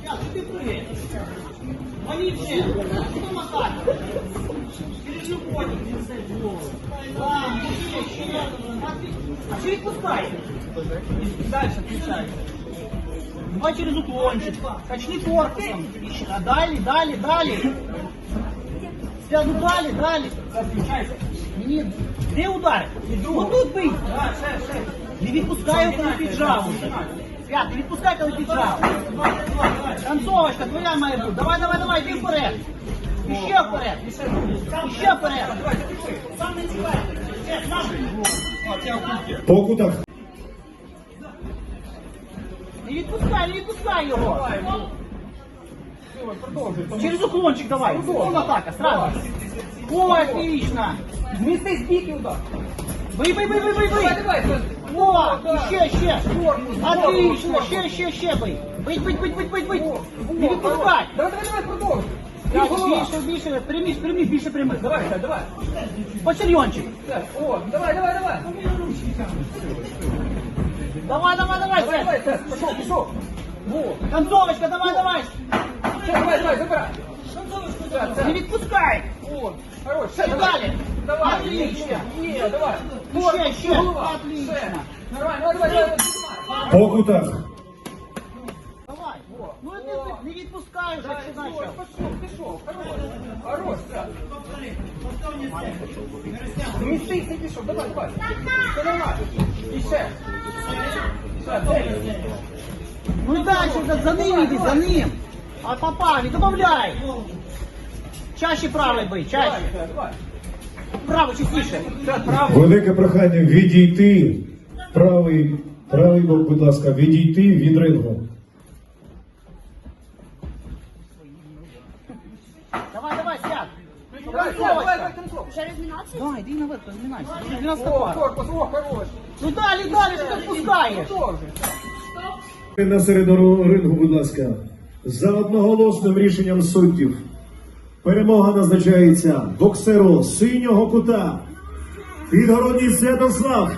Сейчас, ты прыгай. Молите. Что мотать? Переживотик. Да, еще, еще. А что відпускай? Дальше включай. Давай через уклончик. Качни корпусом. А далі, далі, далі. Связу далі, далі. Включайся. Ні, де удар? Вот тут бий. Не відпускай коли піджав. уже. Свят, не відпускай, коли піджав. Танцовочка, твоя має бути. Давай, давай, давай, йди вперед. Іще вперед. Іще вперед. Сам не цікавий. По кутах. Не відпускай, не відпускай його. Через уклончик давай. Уклон атака, сразу. О, отлично. Вместе с бики удар. Бий, бий, бий, бий, бий, бий. Давай, давай, давай. О, ще, ще. Отлично, ще, ще, ще бий. Бить, бить, бить, бить, бить, бить. Не відпускай. Давай, давай, давай, продолжи. Так, більше, більше, пряміш, пряміш, більше прямих. Давай, Сань, давай. Почерьончик. Так, О, давай, давай, давай. Давай, давай, давай, Давай, давай, пошел, пошел. Во. Концовочка, давай, давай. Давай, давай, забирай. Так, Не так. відпускай. Вот. Хорош. И далее. Давай. Отлично. Не, давай. Еще, еще. Голова. Отлично. Нормально, давай, давай, давай. поднимай. По кутах. Давай. Ну, не, не відпускай вже, якщо Давай, начав. пошел, пошел. Хорош. Хорош, да. Вместе и пошел. Давай, давай. Все нормально. Еще. Все, цель. Ну і далі, за, за ним іди, за ним. А попав, і добавляй. Чаще правий бий, чаще. Право. Велике прохання відійти. Правий, правий бок, будь ласка, відійти від рингу. Давай, давай, сядь. Давай, давай, давай, давай, танцуй. Вже розмінатися? Давай, иди наверх, разминайся. Уже 12 О, пар. корпус, о, хорош. Ну далі, далі, що ти відпускаєш? На середину рингу, будь ласка. За одноголосним рішенням суддів. Перемога назначається боксеру синього кута. Підгородній Святослав